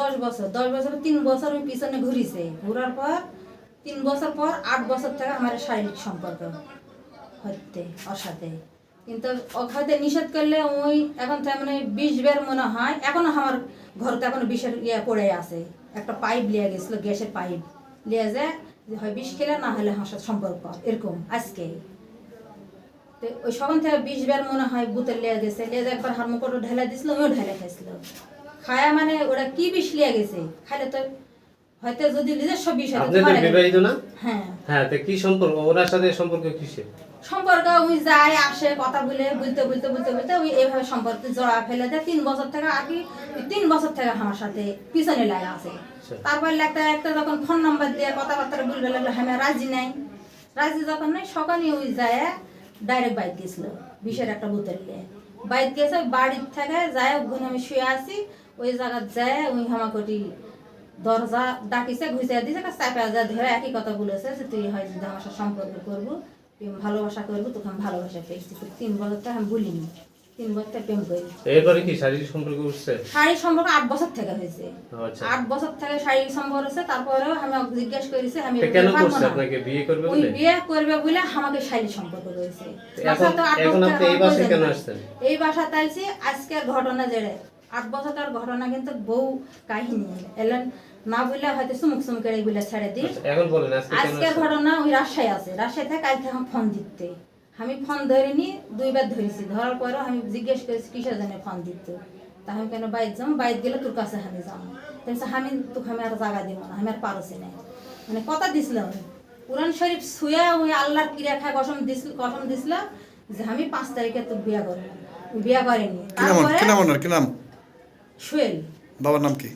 দশ বছর দশ বছর তিন বছর ওই পিছনে ঘুরিছে। ঘুরার পর, তিন বছর পর আট বছর থেকে আমার শারীরিক সম্পর্ক হতে সাথে। কিন্তু হয়তো নিষেধ করলে ওই এখন তো মানে বিষ বের মনে হয়, এখনও আমার ঘরতে এখনও বিষের ইয়ে পড়ে আছে। একটা পাইপ লিয়ে গেছিল, গ্যাসের পাইপ লিয়ে যায় যে হয় বিষ খেলে না হলে সাথে সম্পর্ক, এরকম আজকে। তো ওই সকাল থেকে বিষ বের মনে হয় বুতের লিয়ে গেছে, লিয়ে একবার হারমোকটো ঢেলা দিছিল, ওইও ঢেলা খাইছিল। খায়া মানে ওরা কি বিষ লিয়ে গেছে? খাইলে তো হয়তো যদি নিজস্ব বিষ হতো আপনি তো বিবাহিত না? হ্যাঁ। হ্যাঁ তো কি সম্পর্ক? ওনার সাথে সম্পর্ক কিসের? সম্পর্ক ওই যায় আসে কথা বলে বলতে বলতে বলতে বলতে ওই এইভাবে সম্পর্কে জড়া ফেলে দেয়। তিন বছর থেকে আর কি তিন বছর থেকে আমার সাথে পিছনে লাগা আছে। আচ্ছা। তারপর একটা একটা যখন ফোন নাম্বার দিয়ে কথাবার্তা বলবে লাগল হ্যাঁ রাজি নাই। রাজি যখন নাই সকালে ওই যায় ডাইরেক্ট বাইক গেছিল বিশের একটা বোতল নিয়ে। বাইক গেছে বাড়ির থেকে যায় ওখানে আমি শুয়ে আছি। ওই জায়গা যায় ওই হামাকটি দরজা ডাকিছে ঘুষে দিছে চাপা যা ধরে একই কথা বলেছে যে তুই হয় যদি আমার সাথে সম্পর্ক করব প্রেম ভালোবাসা করব তোকে আমি ভালোবাসা পেয়েছি। তো তিন বছর তো আমি বলিনি তিন বছর প্রেম করি। এরপরে কি শারীরিক সম্পর্ক শারীরিক সম্পর্ক আট বছর থেকে হয়েছে। আচ্ছা। আট বছর থেকে শারীরিক সম্পর্ক হয়েছে তারপরেও আমি জিজ্ঞেস করেছি আমি কেন করছে? আপনাকে বিয়ে করবে বলে? বিয়ে করবে বলে আমাকে শারীরিক সম্পর্ক রয়েছে এখন আপনি এই বাসে কেন আসছেন? এই বাসা তাইছি আজকের ঘটনা যেড়ে আট বছরকার ঘটনা কিন্তু বউ কাহিনী। এলেন না বললে হয়তো সুমুক সুমুকের এইগুলো ছেড়ে দিই আচ্ছা, এখন বলেন আজকে আজকের ঘটনা ওই রাজশাহী আছে। রাজশাহী থেকে কালকে আমার ফোন দিতে। আমি ফোন ধরিনি দুইবার ধরেছি। ধরার পরেও আমি জিজ্ঞেস করেছি কিসের জন্য ফোন দিতে? তা আমি কেন বাইর যাম? বাইর গেলে তোর কাছে আমি যাম। তাই আমি তোকে আমি আর জায়গা দিব না আমি আর পারছি না। মানে কথা দিছিলাম কোরআন শরীফ শুয়ে ওই আল্লাহর ক্রিয়া খায় কসম দিছিল কসম দিছিলাম যে আমি পাঁচ তারিখে তো বিয়া করব। বিয়া করেনি। কি নাম তারপরে সোহেল। বাবার নাম কি?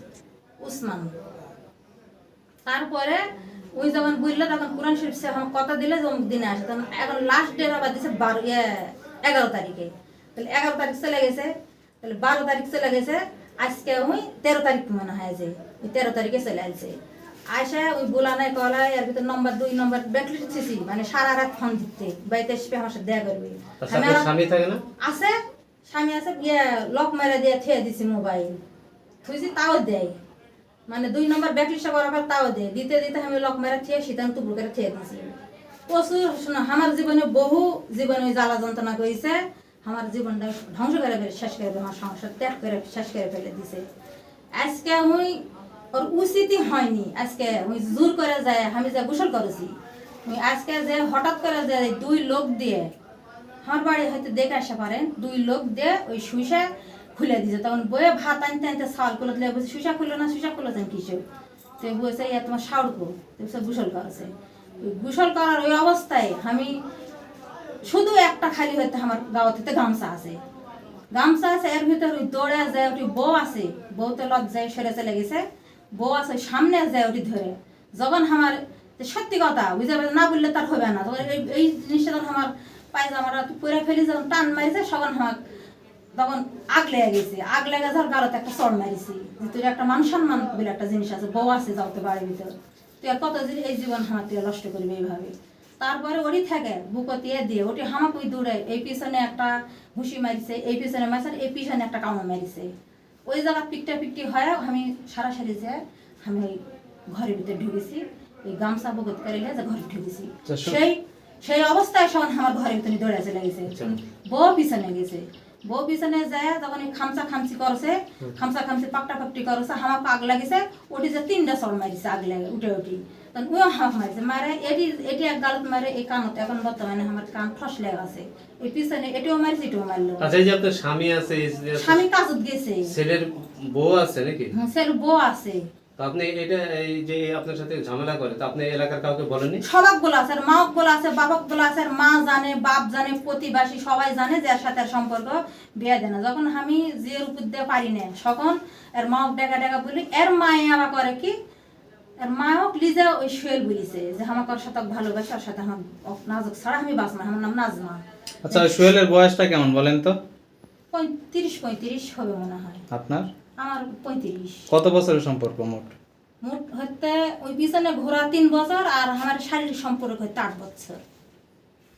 উসমান তারপরে ওই যখন বলল তখন কোরআন শরীফ সে কথা দিলে অমুক দিনে আসে তখন এখন লাস্ট ডেট আবার দিছে বারো এগারো তারিখে। তাহলে এগারো তারিখ চলে গেছে। তাহলে বারো তারিখ চলে গেছে। আজকে ওই তেরো তারিখ মনে হয় যে ওই তেরো তারিখে চলে আসছে। আয়সা ওই বোলানায় কলায় এর ভিতর নম্বর দুই নম্বর ব্যাকলিট ছিছি মানে সারা রাত ফোন দিতে বাড়িতে এসে আমার সাথে দেখা করবে। আছে। লক মেরে দিয়ে থুয়ে দিছি মোবাইল থুইছি তাও দেয়। মানে দুই নম্বর ব্যাকলিস্টা করার পর তাও দেয়। দিতে দিতে আমি লক মেরে থিয়ে শীতান টুকরো করে থিয়ে দিছি। প্রচুর আমার জীবনে বহু জীবনে জ্বালা যন্ত্রণা করেছে আমার জীবনটা ধ্বংস করে ফেলে, শেষ করে আমার সংসার ত্যাগ করে শেষ করে ফেলে দিছে। আজকে আমি, ওর উচিতই হয়নি। আজকে আমি জোর করে যায়, আমি যে গোসল করেছি আজকে যে হঠাৎ করে যে দুই লোক দিয়ে আমার বাড়ি হয়তো দেখে আসতে পারেন দুই লোক দিয়ে ওই সুইসা খুলে দিয়েছে তখন বয়ে ভাত আনতে আনতে সাল খুলে দিলে বলছে সুইসা খুললো না সুইসা খুলেছেন কিছু তো বলছে ইয়া তোমার সাউরকু তো গোসল করেছে গোসল করার ওই অবস্থায় আমি শুধু একটা খালি হইতে আমার গাঁও থেকে গামছা আছে গামছা আছে এর ভিতর ওই দৌড়ে যায় ওটি বউ আছে বউতে লজ্জায় সরে চলে গেছে বউ আছে সামনে যায় ওটি ধরে যখন আমার সত্যি কথা বুঝতে না বললে তার হবে না তখন এই জিনিসটা আমার পায়জামাটা পরে ফেলি যখন টান মারিছে আমার তখন আগ লেগে গেছে। আগ লেগে যাওয়ার গালতে একটা চড় মারিছি। যে তোর একটা মান সম্মান বলে একটা জিনিস আছে বউ আছে যাও তো বাড়ির ভিতর। তুই আর কত এই জীবন আমার তুই নষ্ট করবি এইভাবে। তারপরে ওরই থাকে বুকতিয়ে দিয়ে ওটি হামাক ওই দূরে। এই পিছনে একটা ঘুষি মারিছে এই পিছনে মারিছে এই পিছনে একটা কামড় মারিছে। ওই জায়গা পিকটা পিকটি হয় আমি সারাসারি যে আমি ঘরের ভিতরে ঢুকেছি। এই গামছা বুকত করে যে ঘরে ঢুকেছি। সেই সেই অবস্থায় সখন আমার ঘরের ভিতরে দৌড়ে চলে গেছে। আচ্ছা। বউ পিছনে গেছে। বউ পিছনে যায় যখন এই খামচা খামচি করছে খামচা খামচি পাকটা পাকটি করছে হামাক আগ লাগিছে ওটি যে তিনটা সর মারিছে আগ লাগে উঠে উঠি। তখন ওই হাফ মারিছে মারে এটি এটি এক গালত মারে এই কানত এখন বর্তমানে আমার কান ঠস লেগে আছে। এই পিছনে এটিও মারিছে এটিও মারলো। আচ্ছা যে আপনার স্বামী আছে স্বামী কাজত গেছে। ছেলের বউ আছে নাকি? হ্যাঁ, সের বউ আছে। তো আপনি এটা এই যে আপনার সাথে ঝামেলা করে তো আপনি এলাকার কাউকে বলেননি? সবাক আছে আর মাওক আছে বাবাক আছে আর মা জানে বাপ জানে প্রতিবাসী সবাই জানে যে এর সাথে সম্পর্ক বিয়ে দেয় না। যখন আমি জিয়ের উপর দিয়ে পারি না তখন এর মাওক ডেকা ডেকা বলি এর মায়ে আমার করে কি? এর মাওক লিজে ওই শুয়েল বলিছে যে আমাকে ওর সাথে ভালোবাসে ওর সাথে আমার নাজুক ছাড়া আমি বাঁচনা আমার নাম নাজমা। আচ্ছা ওই বয়সটা কেমন বলেন তো? পঁয়ত্রিশ পঁয়ত্রিশ হবে মনে হয়। আপনার? আমার পঁয়ত্রিশ। কত বছরের সম্পর্ক মোট? মোট হইতে ওই পিছনে ঘোরা তিন বছর আর আমার শারীরিক সম্পর্ক হইতে আট বছর।